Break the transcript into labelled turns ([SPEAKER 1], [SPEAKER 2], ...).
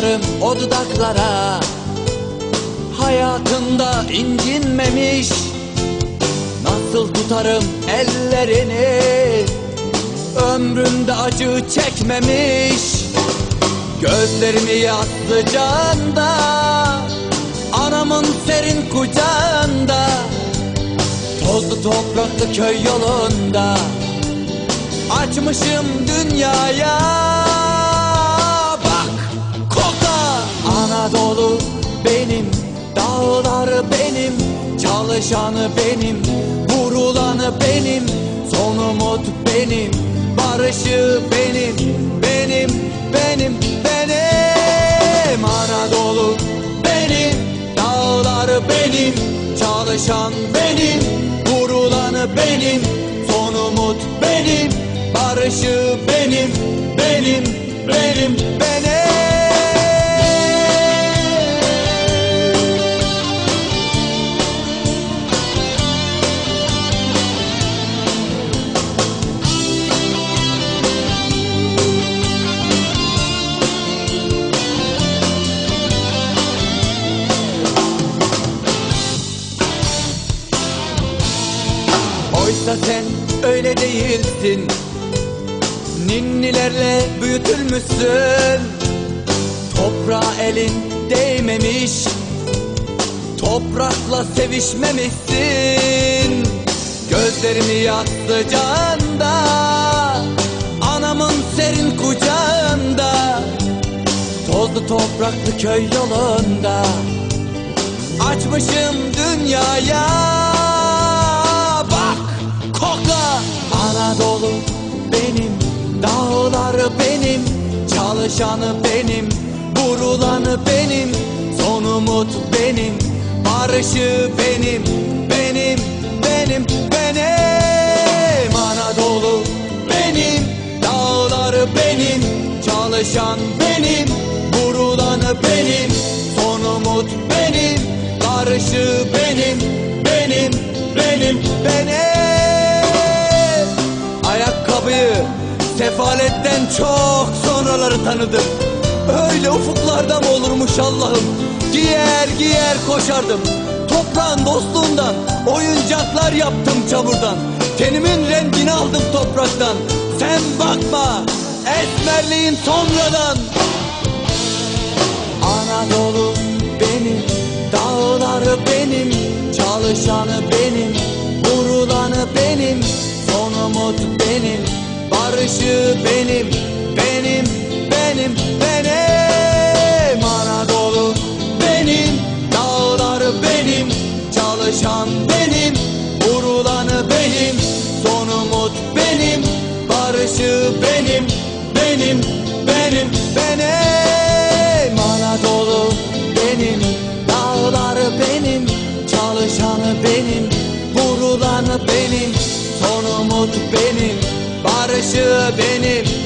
[SPEAKER 1] tutarım o dudaklara. Hayatında incinmemiş. Nasıl tutarım ellerini? Ömrümde acı çekmemiş. Gözlerimi yattı canda. Anamın serin kucağında. Tozlu topraklı köy yolunda. Açmışım dünyaya Anadolu benim Dağları benim Çalışanı benim Vurulanı benim Son umut benim Barışı benim Benim benim benim. Anadolu benim Dağları benim Çalışan benim Vurulanı benim Son umut benim Barışı benim Benim benim benim Oysa sen öyle değilsin. Ninnilerle büyütülmüşsün. Toprağa elin değmemiş. Toprakla sevişmemişsin. Gözlerimi yattı canda. Anamın serin kucağında. Tozlu topraklı köy yolunda. Açmışım dünyaya kokla. Anadolu benim Dağları benim Çalışanı benim Vurulanı benim Son umut benim Barışı benim Benim benim benim. Anadolu benim Dağları benim Çalışan benim Vurulanı benim Son umut benim Barışı benim Benim benim benim Ayakkabıyı sefaletten çok sonraları tanıdım. Öyle ufuklarda mı olurmuş Allah'ım? Giyer giyer koşardım. Toprağın dostluğundan Oyuncaklar yaptım çamurdan. Tenimin rengini aldım topraktan. Sen bakma Esmerliğin sonradan. Anadolu benim Dağları benim Çalışanı benim Barışı benim benim.